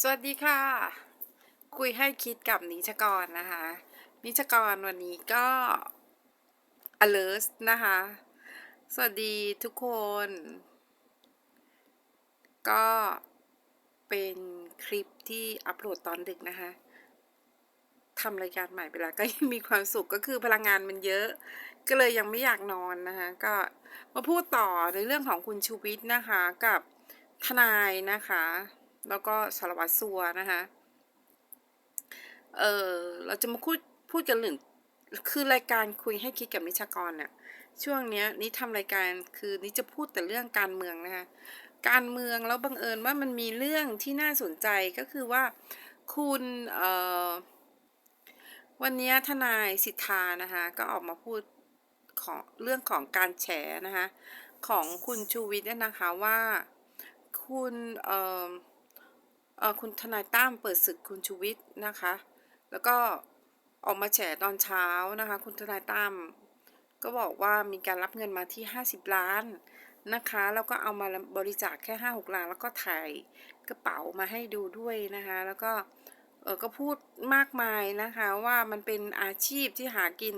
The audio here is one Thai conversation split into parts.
สวัสดีค่ะ คุยให้คิดกับนิชกรนะคะ นิชกรวันนี้ก็ alert นะคะ สวัสดีทุกคน ก็เป็นคลิปที่อัปโหลดตอนดึกนะคะทำรายการใหม่ไปแล้วก็ยังมีความสุขก็คือพลังงานมันเยอะ ก็เลยยังไม่อยากนอนนะคะก็มาพูดต่อในเรื่องของคุณชูวิทย์นะคะกับทนายนะคะ แล้วก็สารวัตรสัวนะคะ เออเราจะมาพูดพูดกันเรื่งคือรายการคุยให้คิดกับนิชากรเนี่ยช่วงเนี้ยนี่ทำรายการคือนี่จะพูดแต่เรื่องการเมืองนะคะการเมืองแล้วบังเอิญว่ามันมีเรื่องที่น่าสนใจก็คือว่าคุณเอ่อวันนี้ทนายสิทธานะคะก็ออกมาพูดของเรื่องของการแฉนะคะของคุณชูวิทย์เนี่ยนะคะว่าคุณเอ่อเอ่อ คุณทนายตั้มเปิดศึกคุณชูวิทย์นะคะ แล้วก็ออกมาแฉตอนเช้านะคะ คุณทนายตั้มก็บอกว่ามีการรับเงินมาที่ 50 ล้านนะคะ แล้วก็เอามาบริจาคแค่ 5 6 ล้าน แล้วก็ถ่ายกระเป๋ามาให้ดูด้วยนะคะ แล้วก็เออก็พูดมากมายนะคะว่ามันเป็นอาชีพที่หากิน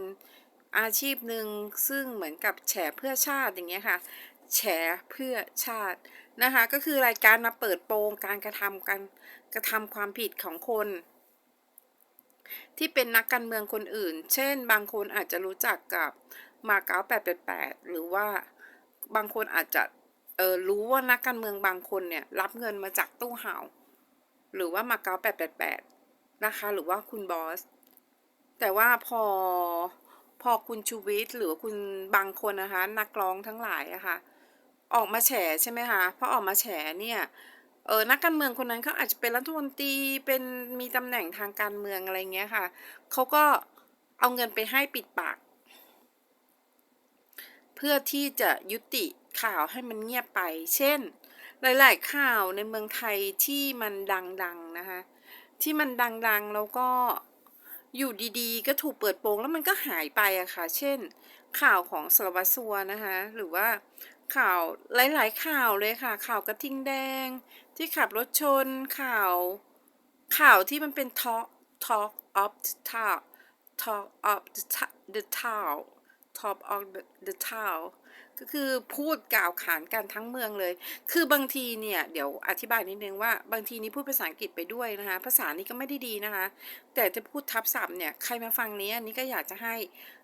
อาชีพหนึ่งซึ่งเหมือนกับแฉเพื่อชาติอย่างเงี้ยค่ะ แฉเพื่อชาติ นะคะ ก็คือรายการมาเปิดโปงการกระทำการกระทำความผิดของคน ที่เป็นนักการเมืองคนอื่น เช่น บางคนอาจจะรู้จักกับมาเก๊า888หรือว่าบางคนอาจจะเออรู้ว่านักการเมืองบางคนเนี่ยรับเงินมาจากตู้ห่า หรือว่ามาเก๊า888นะคะ หรือว่าคุณบอส แต่ว่าพอพอคุณชูวิทย์หรือว่าคุณบางคนนะคะ นักร้องทั้งหลายอะคะ่ะ ออกมาแฉใช่ไหมคะพอออกมาแฉเนี่ยเออนักการเมืองคนนั้นเขาอาจจะเป็นรัฐมนตรีเป็นมีตำแหน่งทางการเมืองอะไรเงี้ยค่ะเขาก็เอาเงินไปให้ปิดปาก เพื่อที่จะยุติข่าวให้มันเงียบไป เช่น หลาย ๆ ข่าวในเมืองไทยที่มันดัง ๆ นะคะที่มันดัง ๆ แล้วก็อยู่ดีๆ ก็ถูกเปิดโปงแล้วมันก็หายไปอะค่ะ เช่น ข่าวของสารวัตรสัวนะคะ หรือว่า ข่าวหลาย ๆ ข่าวเลยค่ะ ข่าวกระทิงแดง ที่ขับรถชนข่าว ข่าวที่มันเป็น talk talk of the town talk of the the town top of the- the town ก็คือพูดกล่าวขานกันทั้งเมืองเลย คือบางทีเนี่ย เดี๋ยวอธิบายนิดนึงว่าบางทีนี้พูดภาษาอังกฤษไปด้วยนะคะ ภาษานี้ก็ไม่ได้ดีนะคะ แต่จะพูดทับศัพท์เนี่ย ใครมาฟังนี้อันนี้ก็อยากจะให้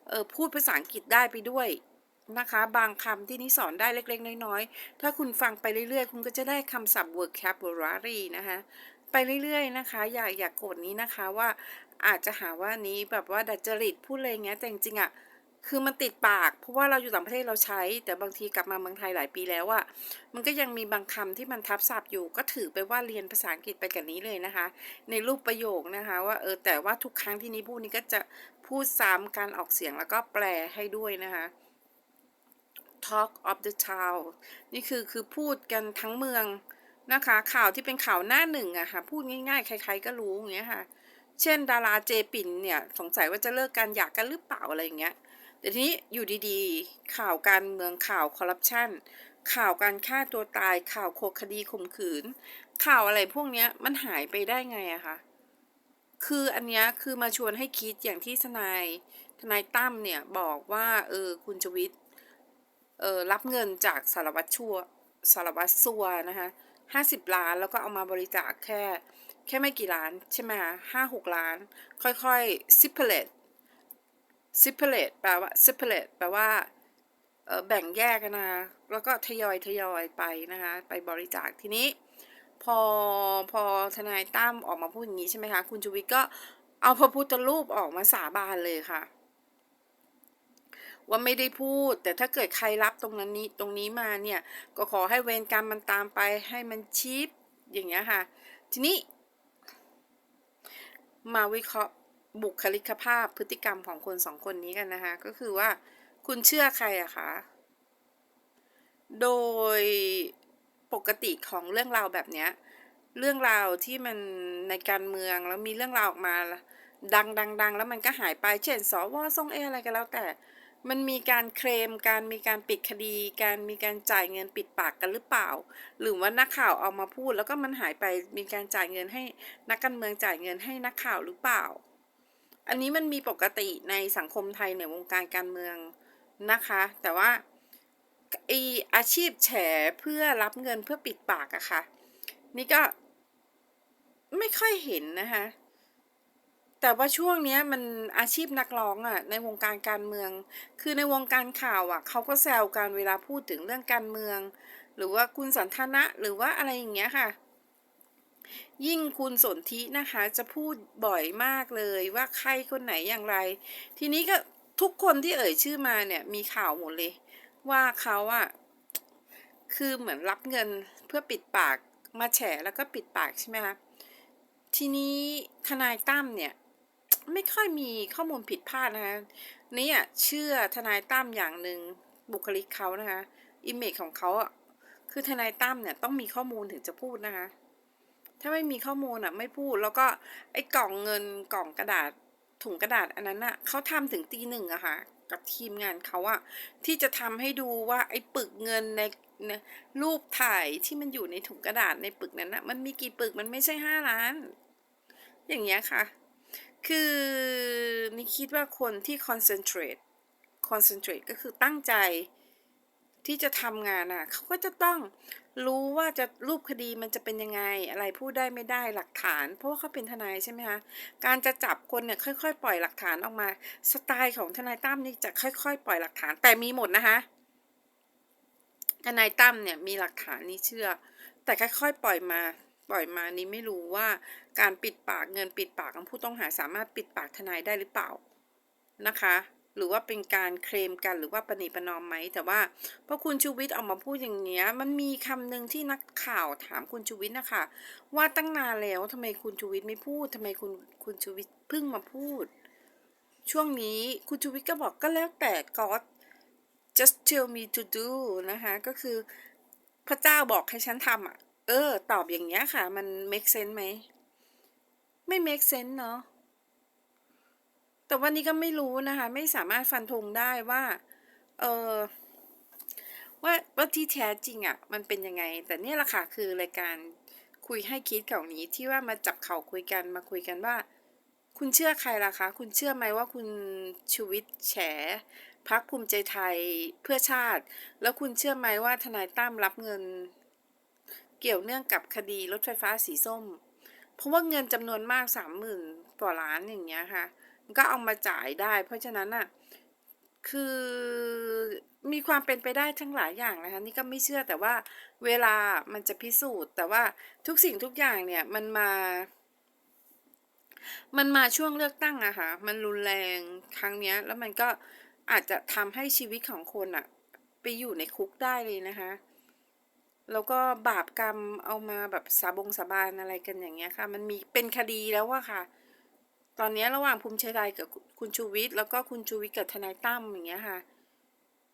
เออพูดภาษาอังกฤษได้ไปด้วย นะคะ บางคำที่นี่สอนได้เล็กๆ น้อยๆ ถ้าคุณฟังไปเรื่อยๆ คุณก็จะได้คำศัพท์ vocabulary นะคะ ไปเรื่อยๆ นะคะ อย่าอย่ากโกรธนี้นะคะว่าอาจจะหาว่านี้แบบว่าดัดจริตพูดอะไรเงี้ย แต่จริงๆอะคือมันติดปาก เพราะว่าเราอยู่ต่างประเทศเราใช้ แต่บางทีกลับมาเมืองไทยหลายปีแล้วอะมันก็ยังมีบางคำที่มันทับศัพท์อยู่ ก็ถือไปว่าเรียนภาษาอังกฤษไปกับนี้เลยนะคะ ในรูปประโยคนะคะ ว่าเออแต่ว่าทุกครั้งที่นี้พูดนี้ก็จะพูดซ้ำการออกเสียงแล้วก็แปลให้ด้วยนะคะ Talk of the town นี่คือคือพูดกันทั้งเมืองนะคะ ข่าวที่เป็นข่าวหน้าหนึ่งอะค่ะ พูดง่ายๆ ใครๆก็รู้อย่างเงี้ยค่ะ เช่น ดาราเจปิ่นเนี่ยสงสัยว่าจะเลิกกันอยากกันหรือเปล่าอะไรอย่างเงี้ยแต่ทีนี้อยู่ดีๆ ข่าวการเมืองข่าวคอร์รัปชันข่าวการฆ่าตัวตายข่าวโคคดีข่มขืน ข่าวอะไรพวกเนี้ยมันหายไปได้ไงอะคะคืออันเนี้ยคือมาชวนให้คิดอย่างที่ทนายทนายตั้มเนี่ยบอกว่าเออคุณชวิต เออรับเงินจากสารวัตรชั่วสารวัตรสัวนะคะห้าสิบล้านแล้วก็เอามาบริจาคแค่ แค่ไม่กี่ล้านใช่ไหมคะห้าหกล้าน ค่อยๆ separate separate แปลว่า separate แปลว่าแบ่งแยกกันนะ แล้วก็ทยอยทยอยไปนะคะ ไปบริจาคทีนี้ พอพอทนายตั้มออกมาพูดอย่างนี้ใช่ไหมคะ คุณชูวิทย์ก็เอาพระพุทธรูปออกมาสาบานเลยค่ะ ว่าไม่ได้พูด แต่ถ้าเกิดใครรับตรงนั้นนี้ตรงนี้มาเนี่ย ก็ขอให้เวรกรรมมันตามไปให้มันชีพอย่างเงี้ยค่ะ ทีนี้ มาวิเคราะห์บุคลิกภาพพฤติกรรมของคนสองคนนี้กันนะคะ ก็คือว่าคุณเชื่อใครอะคะโดยปกติของเรื่องราวแบบเนี้ย เรื่องราวที่มันในการเมืองแล้วมีเรื่องราวออกมาดังดังดังแล้วมันก็หายไป เช่นสวทรงเออะไรก็แล้วแต่ มันมีการเคลมการมีการปิดคดี การมีการจ่ายเงินปิดปากกันหรือเปล่า หรือว่านักข่าวเอามาพูดแล้วก็มันหายไปมีการจ่ายเงินให้นักการเมืองจ่ายเงินให้นักข่าวหรือเปล่า อันนี้มันมีปกติในสังคมไทยในวงการการเมืองนะคะ แต่ว่าไออาชีพแฉเพื่อรับเงินเพื่อปิดปากอะค่ะ นี่ก็ไม่ค่อยเห็นนะคะ แต่ว่าช่วงเนี้ยมันอาชีพนักร้องอะในวงการการเมือง คือในวงการข่าวอะเขาก็แซวกันเวลาพูดถึงเรื่องการเมือง หรือว่าคุณสันทนะหรือว่าอะไรอย่างเงี้ยค่ะ ยิ่งคุณสนธินะคะจะพูดบ่อยมากเลยว่าใครคนไหนอย่างไร ทีนี้ก็ทุกคนที่เอ่ยชื่อมาเนี่ยมีข่าวหมดเลย ว่าเขาอะคือเหมือนรับเงินเพื่อปิดปากมาแฉแล้วก็ปิดปากใช่ไหมคะทีนี้ทนายตั้มเนี่ย ไม่ค่อยมีข้อมูลผิดพลาดนะคะนี่อะเชื่อทนายตั้มอย่างหนึ่งบุคลิกเขานะคะอิมเมจของเขาอะคือทนายตั้มเนี่ยต้องมีข้อมูลถึงจะพูดนะคะ ถ้าไม่มีข้อมูลอะไม่พูด แล้วก็ไอ้กล่องเงินกล่องกระดาษถุงกระดาษอันนั้นอะเขาทำถึงตีหนึ่งอะค่ะ กับทีมงานเขาอะที่จะทำให้ดูว่าไอ้ปึกเงินในในรูปถ่ายที่มันอยู่ในถุงกระดาษในปึกนั้นอะมันมีกี่ปึกมันไม่ใช่ห้าล้าน อย่างเงี้ยค่ะ คือนี่คิดว่าคนที่ concentrate concentrate ก็คือตั้งใจที่จะทำงานอะเขาก็จะต้องรู้ว่าจะรูปคดีมันจะเป็นยังไง อะไรพูดได้ไม่ได้หลักฐาน เพราะว่าเขาเป็นทนายใช่ไหมคะการจะจับคนเนี่ยค่อย ๆ ปล่อยหลักฐานออกมา สไตล์ของทนายตั้มนี่จะค่อย ๆ ปล่อยหลักฐานแต่มีหมดนะคะทนายตั้มเนี่ยมีหลักฐานนี่เชื่อ แต่ค่อยๆปล่อยมา ปล่อยมานี้ไม่รู้ว่าการปิดปากเงินปิดปากของผู้ต้องหาสามารถปิดปากทนายได้หรือเปล่านะคะ หรือว่าเป็นการเคลมกันหรือว่าประนีประนอมไหมแต่ว่าพอคุณชูวิทย์ออกมาพูดอย่างเงี้ยมันมีคำหนึ่งที่นักข่าวถามคุณชูวิทย์นะคะว่าตั้งนานแล้วทำไมคุณชูวิทย์ไม่พูดทำไมคุณคุณชูวิทย์เพิ่งมาพูด ช่วงนี้คุณชูวิทย์ก็บอกก็แล้วแต่ก็ just tell me to do นะคะก็คือพระเจ้าบอกให้ฉันทำอะ เออ ตอบอย่างเงี้ยค่ะ มัน make sense ไหม ไม่ make sense เนาะแต่วันนี้ก็ไม่รู้นะคะ ไม่สามารถฟันธงได้ว่า เออว่าว่าที่แท้จริงอะ่ะ มันเป็นยังไง แต่เนี่ยแหละค่ะ คือรายการคุยให้คิดเก่านี้ที่ว่ามาจับเข่าคุยกันมาคุยกันว่า คุณเชื่อใครล่ะคะ คุณเชื่อไหมว่าคุณชูวิทย์แฉพักภูมิใจไทยเพื่อชาติ แล้วคุณเชื่อไหมว่าทนายตั้มรับเงิน เกี่ยวเนื่องกับคดีรถไฟฟ้าสีส้ม เพราะว่าเงินจำนวนมากสามหมื่นกว่าล้านอย่างเงี้ยค่ะ มันก็เอามาจ่ายได้ เพราะฉะนั้นอะคือมีความเป็นไปได้ทั้งหลายอย่างนะคะ นี่ก็ไม่เชื่อแต่ว่าเวลามันจะพิสูจน์ แต่ว่าทุกสิ่งทุกอย่างเนี่ยมันมา มันมาช่วงเลือกตั้งอะค่ะ มันรุนแรงครั้งเนี้ย แล้วมันก็อาจจะทำให้ชีวิตของคนอะไปอยู่ในคุกได้เลยนะคะ แล้วก็บาปกรรมเอามาแบบสาบงสาบานอะไรกันอย่างเงี้ยค่ะ มันมีเป็นคดีแล้วอะค่ะ ตอนนี้ระหว่างภูมิใจไทยกับคุณชูวิทย์แล้วก็คุณชูวิทย์กับทนายตั้มอย่างเงี้ยค่ะ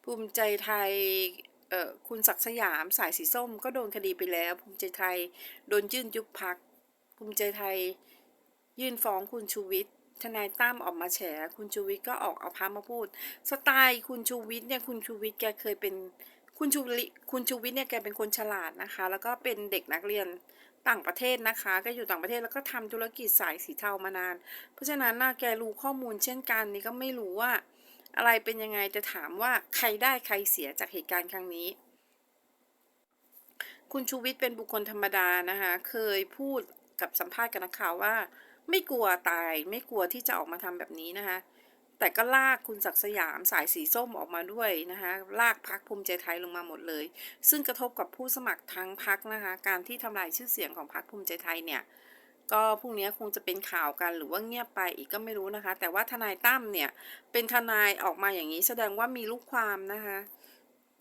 ภูมิใจไทยเอ่อคุณศักดิ์สยามสายสีส้มก็โดนคดีไปแล้ว ภูมิใจไทยโดนยื่นยุบพัก ภูมิใจไทยยื่นฟ้องคุณชูวิทย์ทนายตั้มออกมาแฉคุณชูวิทย์ก็ออกเอาพามาพูด สไตล์คุณชูวิทย์เนี่ยคุณชูวิทย์แกเคยเป็น คุณชูวิคุณชูวิทย์เนี่ยแกเป็นคนฉลาดนะคะ แล้วก็เป็นเด็กนักเรียนต่างประเทศนะคะ ก็อยู่ต่างประเทศแล้วก็ทำธุรกิจสายสีเทามานาน เพราะฉะนั้นนะแกรู้ข้อมูลเช่นกันนี่ก็ไม่รู้ว่า อะไรเป็นยังไงจะถามว่าใครได้ใครเสียจากเหตุการณ์ครั้งนี้ คุณชูวิทย์เป็นบุคคลธรรมดานะคะ เคยพูดกับสัมภาษณ์กับนักข่าวว่า ไม่กลัวตาย ไม่กลัวที่จะออกมาทำแบบนี้นะคะ แต่ก็ลากคุณศักสยามสายสีส้มออกมาด้วยนะคะลากพักภูมิใจไทยลงมาหมดเลย ซึ่งกระทบกับผู้สมัครทั้งพักนะคะการที่ทำลายชื่อเสียงของพักภูมิใจไทยเนี่ยก็พรุ่งนี้คงจะเป็นข่าวกันหรือว่าเงียบไปอีกก็ไม่รู้นะคะ แต่ว่าทนายตั้มเนี่ยเป็นทนายออกมาอย่างนี้ แสดงว่ามีลูกความนะคะ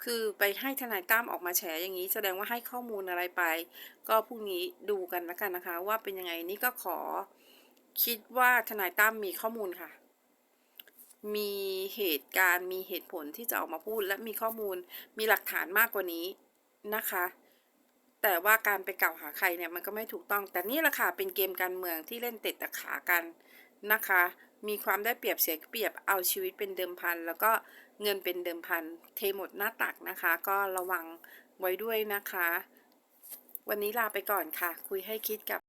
คือไปให้ทนายตั้มออกมาแฉอย่างนี้แสดงว่าให้ข้อมูลอะไรไป ก็พรุ่งนี้ดูกันแล้วกันนะคะ ว่าเป็นยังไงนี่ก็ขอ คิดว่าทนายตั้มมีข้อมูลค่ะ มีเหตุการณ์มีเหตุผลที่จะออกมาพูด และมีข้อมูลมีหลักฐานมากกว่านี้นะคะ แต่ว่าการไปกล่าวหาใครเนี่ยมันก็ไม่ถูกต้อง แต่นี่แหละค่ะเป็นเกมการเมืองที่เล่นเตะตะขากันนะคะ มีความได้เปรียบเสียเปรียบเอาชีวิตเป็นเดิมพัน แล้วก็เงินเป็นเดิมพัน เทหมดหน้าตักนะคะ ก็ระวังไว้ด้วยนะคะ วันนี้ลาไปก่อนค่ะ คุยให้คิดกับ